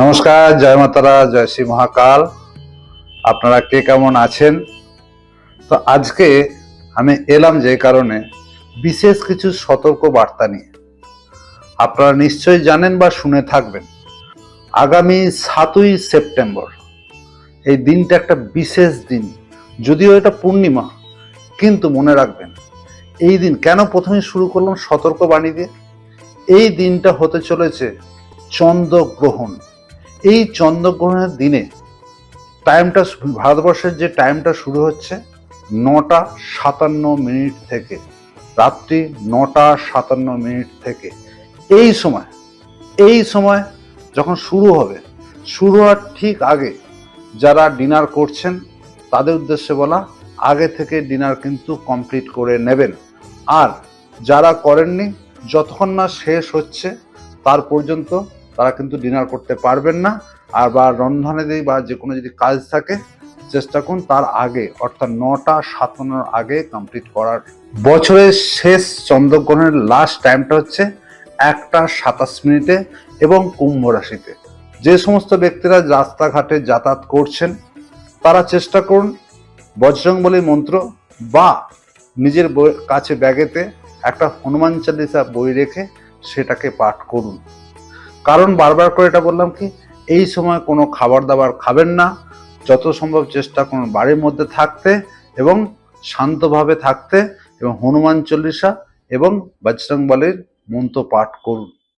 নমস্কার, জয় মাতারা, জয় শ্রী মহাকাল। আপনারা কে কেমন আছেন? তো আজকে আমি এলাম যে কারণে বিশেষ কিছু সতর্ক বার্তা নিয়ে। আপনারা নিশ্চয়ই জানেন বা শুনে থাকবেন, আগামী সাতই সেপ্টেম্বর এই দিনটা একটা বিশেষ দিন। যদিও এটা পূর্ণিমা, কিন্তু মনে রাখবেন, এই দিন কেন প্রথমে শুরু করলাম সতর্ক বাণী দিয়ে? এই দিনটা হতে চলেছে চন্দ্রগ্রহণ। এই চন্দ্রগ্রহণের দিনে টাইমটা ভারতবর্ষের যে টাইমটা শুরু হচ্ছে নটা সাতান্ন মিনিট থেকে, রাত্রি নটা সাতান্ন মিনিট থেকে। এই সময় এই সময় যখন শুরু হবে, শুরু হওয়ার ঠিক আগে যারা ডিনার করছেন, তাদের উদ্দেশ্যে বলা, আগে থেকে ডিনার কিন্তু কমপ্লিট করে নেবেন। আর যারা করেননি, যতক্ষণ না শেষ হচ্ছে, তার পর্যন্ত তারা কিন্তু ডিনার করতে পারবেন না। আর বা রন্ধনে দিই বা যে কোনো যদি কাজ থাকে, চেষ্টা করুন তার আগে, অর্থাৎ নটা সাতান্নর আগে কমপ্লিট করার। বছরের শেষ চন্দ্রগ্রহণের লাস্ট টাইমটা হচ্ছে একটা সাতাশ মিনিটে এবং কুম্ভ রাশিতে। যে সমস্ত ব্যক্তিরা রাস্তাঘাটে যাতায়াত করছেন, তারা চেষ্টা করুন বজরংবলী মন্ত্র বা নিজের কাছে ব্যাগেতে একটা হনুমান চালিসা বই রেখে সেটাকে পাঠ করুন। কারণ বারবার করে এটা বললাম কি, এই সময় কোনো খাবার দাবার খাবেন না, যত সম্ভব চেষ্টা করুন বাড়ির মধ্যে থাকতে এবং শান্তভাবে থাকতে এবং হনুমান চল্লিশা এবং বজরংবলীর মন্ত্র পাঠ করুন।